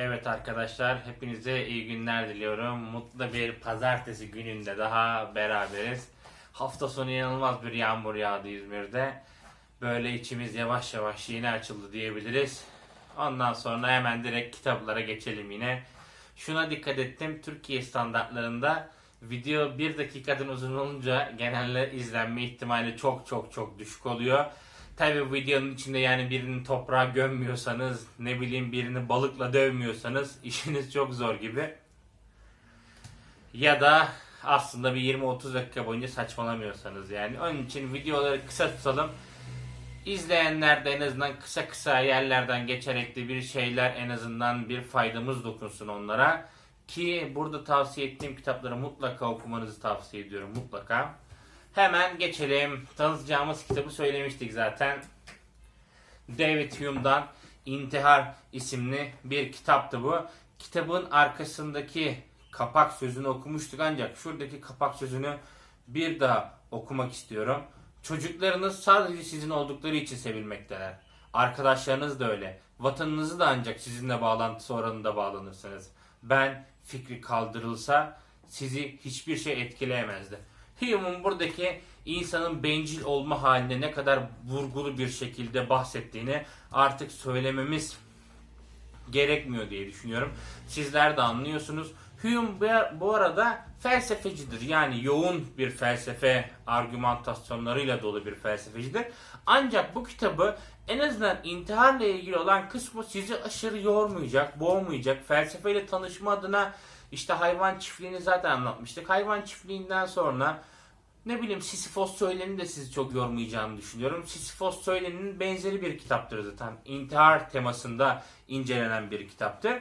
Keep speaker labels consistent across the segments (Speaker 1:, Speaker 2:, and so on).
Speaker 1: Evet arkadaşlar hepinize iyi günler diliyorum. Mutlu bir pazartesi gününde daha beraberiz. Hafta sonu inanılmaz bir yağmur yağdı İzmir'de. Böyle içimiz yavaş yavaş yeni açıldı diyebiliriz. Ondan sonra hemen direkt kitaplara geçelim yine. Şuna dikkat ettim. Türkiye standartlarında video bir dakikadan uzun olunca genelde izlenme ihtimali çok çok çok düşük oluyor. Tabi videonun içinde yani birini toprağa gömmüyorsanız, ne bileyim birini balıkla dövmüyorsanız işiniz çok zor gibi. Ya da aslında bir 20-30 dakika boyunca saçmalamıyorsanız yani. Onun için videoları kısa tutalım. İzleyenler de en azından kısa kısa yerlerden geçerek de bir şeyler en azından bir faydamız dokunsun onlara. Ki burada tavsiye ettiğim kitapları mutlaka okumanızı tavsiye ediyorum mutlaka. Hemen geçelim. Tanıtacağımız kitabı söylemiştik zaten. David Hume'dan İntihar isimli bir kitaptı bu. Kitabın arkasındaki kapak sözünü okumuştuk ancak şuradaki kapak sözünü bir daha okumak istiyorum. Çocuklarınız sadece sizin oldukları için sevilmekteler. Arkadaşlarınız da öyle. Vatanınızı da ancak sizinle bağlantısı oranında bağlanırsınız. Ben fikri kaldırılsa sizi hiçbir şey etkileyemezdi. Hume'un buradaki insanın bencil olma halinde ne kadar vurgulu bir şekilde bahsettiğini artık söylememiz gerekmiyor diye düşünüyorum. Sizler de anlıyorsunuz. Hume bu- arada felsefecidir. Yani yoğun bir felsefe argümantasyonlarıyla dolu bir felsefecidir. Ancak bu kitabı en azından intiharla ilgili olan kısmı sizi aşırı yormayacak, boğmayacak. Felsefeyle tanışma adına işte hayvan çiftliğini zaten anlatmıştık. Hayvan çiftliğinden sonra ne bileyim Sisyphos Söyleni de sizi çok yormayacağını düşünüyorum. Sisyphos Söyleni'nin benzeri bir kitaptır zaten. İntihar temasında incelenen bir kitaptır.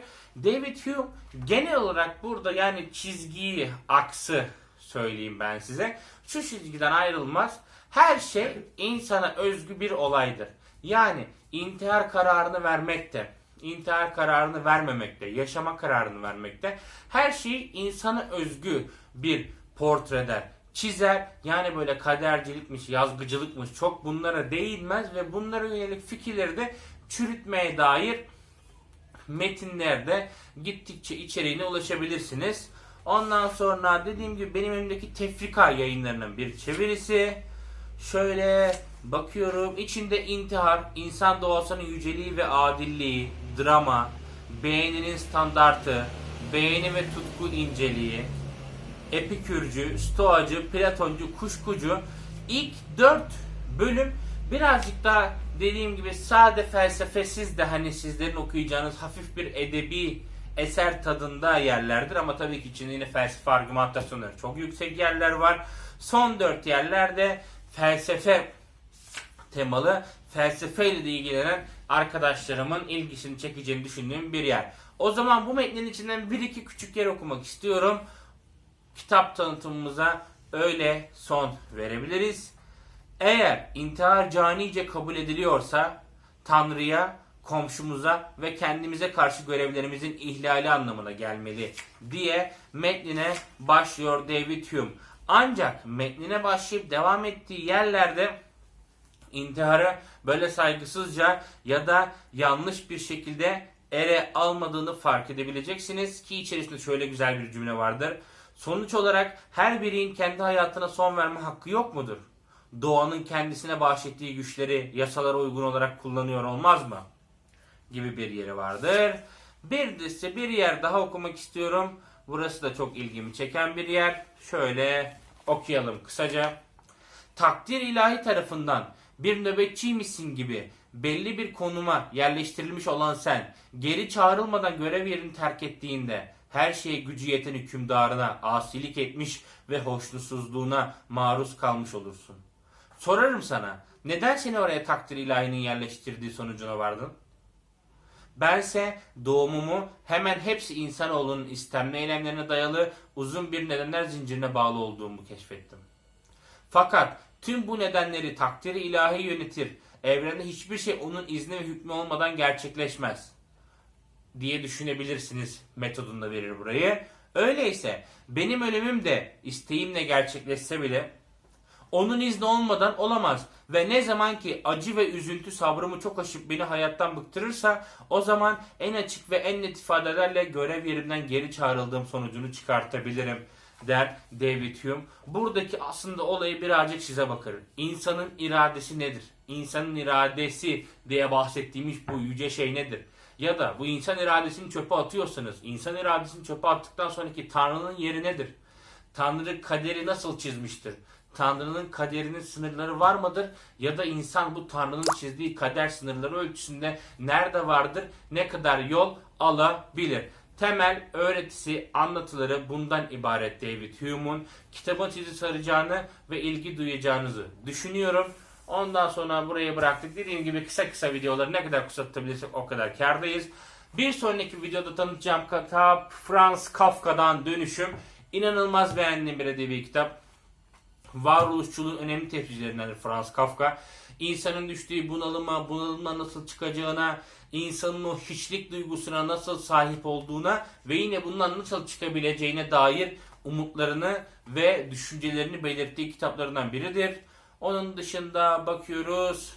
Speaker 1: David Hume genel olarak burada yani çizgiyi, aksı söyleyeyim ben size. Şu çizgiden ayrılmaz. Her şey insana özgü bir olaydır. Yani intihar kararını vermekte, intihar kararını vermemekte, yaşama kararını vermekte. Her şeyi insana özgü bir portreder çizer. Yani böyle kadercilikmiş, yazgıcılıkmış çok bunlara değinmez ve bunlara yönelik fikirleri de çürütmeye dair metinlerde gittikçe içeriğine ulaşabilirsiniz. Ondan sonra dediğim gibi benim elimdeki Tefrika yayınlarının bir çevirisi. Şöyle bakıyorum. içinde intihar, insan doğasının yüceliği ve adilliği, drama, beğeninin standartı, beğeni ve tutku inceliği, epikürcü, stoacı, platoncu, kuşkucu ilk dört bölüm birazcık daha dediğim gibi sade felsefesiz de hani sizlerin okuyacağınız hafif bir edebi eser tadında yerlerdir ama tabii ki içinde yine felsefe argümantasyonları çok yüksek yerler var. Son dört yerlerde felsefe temalı felsefeyle de ilgilenen arkadaşlarımın ilgisini çekeceğini düşündüğüm bir yer. O zaman bu metnin içinden bir iki küçük yer okumak istiyorum kitap tanıtımımıza öyle son verebiliriz. Eğer intihar canice kabul ediliyorsa Tanrı'ya, komşumuza ve kendimize karşı görevlerimizin ihlali anlamına gelmeli diye metnine başlıyor David Hume. Ancak metnine başlayıp devam ettiği yerlerde intiharı böyle saygısızca ya da yanlış bir şekilde ere almadığını fark edebileceksiniz ki içerisinde şöyle güzel bir cümle vardır. Sonuç olarak her bireyin kendi hayatına son verme hakkı yok mudur? Doğanın kendisine bahşettiği güçleri yasalara uygun olarak kullanıyor olmaz mı? Gibi bir yeri vardır. Bir de bir yer daha okumak istiyorum. Burası da çok ilgimi çeken bir yer. Şöyle okuyalım kısaca. Takdir ilahi tarafından bir nöbetçiymişsin gibi belli bir konuma yerleştirilmiş olan sen geri çağrılmadan görev yerini terk ettiğinde her şeye gücü yeten hükümdarına asilik etmiş ve hoşnutsuzluğuna maruz kalmış olursun. Sorarım sana, neden seni oraya takdir ilahinin yerleştirdiği sonucuna vardın? Bense doğumumu hemen hepsi insanoğlunun istemli eylemlerine dayalı uzun bir nedenler zincirine bağlı olduğumu keşfettim. Fakat tüm bu nedenleri takdiri ilahi yönetir. Evrende hiçbir şey onun izni ve hükmü olmadan gerçekleşmez diye düşünebilirsiniz metodunda verir burayı. Öyleyse benim ölümüm de isteğimle gerçekleşse bile Onun izni olmadan olamaz. Ve ne zaman ki acı ve üzüntü sabrımı çok aşıp beni hayattan bıktırırsa o zaman en açık ve en net ifadelerle görev yerimden geri çağrıldığım sonucunu çıkartabilirim der David Hume. Buradaki aslında olayı birazcık size bakın. İnsanın iradesi nedir? İnsanın iradesi diye bahsettiğimiz bu yüce şey nedir? Ya da bu insan iradesini çöpe atıyorsanız, insan iradesini çöpe attıktan sonraki Tanrı'nın yeri nedir? Tanrı kaderi nasıl çizmiştir? Tanrı'nın kaderinin sınırları var mıdır? Ya da insan bu Tanrı'nın çizdiği kader sınırları ölçüsünde nerede vardır? Ne kadar yol alabilir? Temel öğretisi, anlatıları bundan ibaret David Hume'un. Kitabın sizi saracağını ve ilgi duyacağınızı düşünüyorum. Ondan sonra buraya bıraktık. Dediğim gibi kısa kısa videoları ne kadar kısa tutabilirsek o kadar kârdayız. Bir sonraki videoda tanıtacağım kitap Franz Kafka'dan Dönüşüm. İnanılmaz beğendiğim bir edebi kitap. Varoluşçuluğun önemli tefsirlerindendir Franz Kafka. İnsanın düştüğü bunalıma, bunalımdan nasıl çıkacağına, insanın o hiçlik duygusuna nasıl sahip olduğuna ve yine bundan nasıl çıkabileceğine dair umutlarını ve düşüncelerini belirttiği kitaplarından biridir. Onun dışında bakıyoruz.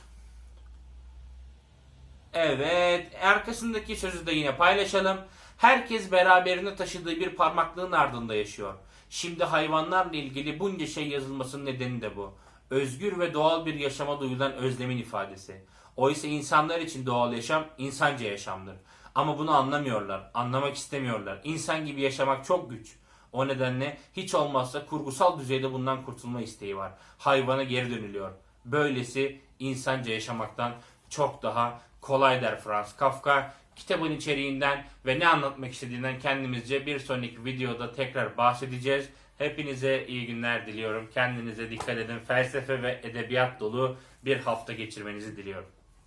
Speaker 1: Evet, arkasındaki sözü de yine paylaşalım. Herkes beraberinde taşıdığı bir parmaklığın ardında yaşıyor. Şimdi hayvanlarla ilgili bunca şey yazılmasının nedeni de bu. Özgür ve doğal bir yaşama duyulan özlemin ifadesi. Oysa insanlar için doğal yaşam insanca yaşamdır. Ama bunu anlamıyorlar, anlamak istemiyorlar. İnsan gibi yaşamak çok güç. O nedenle hiç olmazsa kurgusal düzeyde bundan kurtulma isteği var. Hayvana geri dönülüyor. Böylesi insanca yaşamaktan çok daha kolay der Franz Kafka. Kitabın içeriğinden ve ne anlatmak istediğinden kendimizce bir sonraki videoda tekrar bahsedeceğiz. Hepinize iyi günler diliyorum. Kendinize dikkat edin. Felsefe ve edebiyat dolu bir hafta geçirmenizi diliyorum.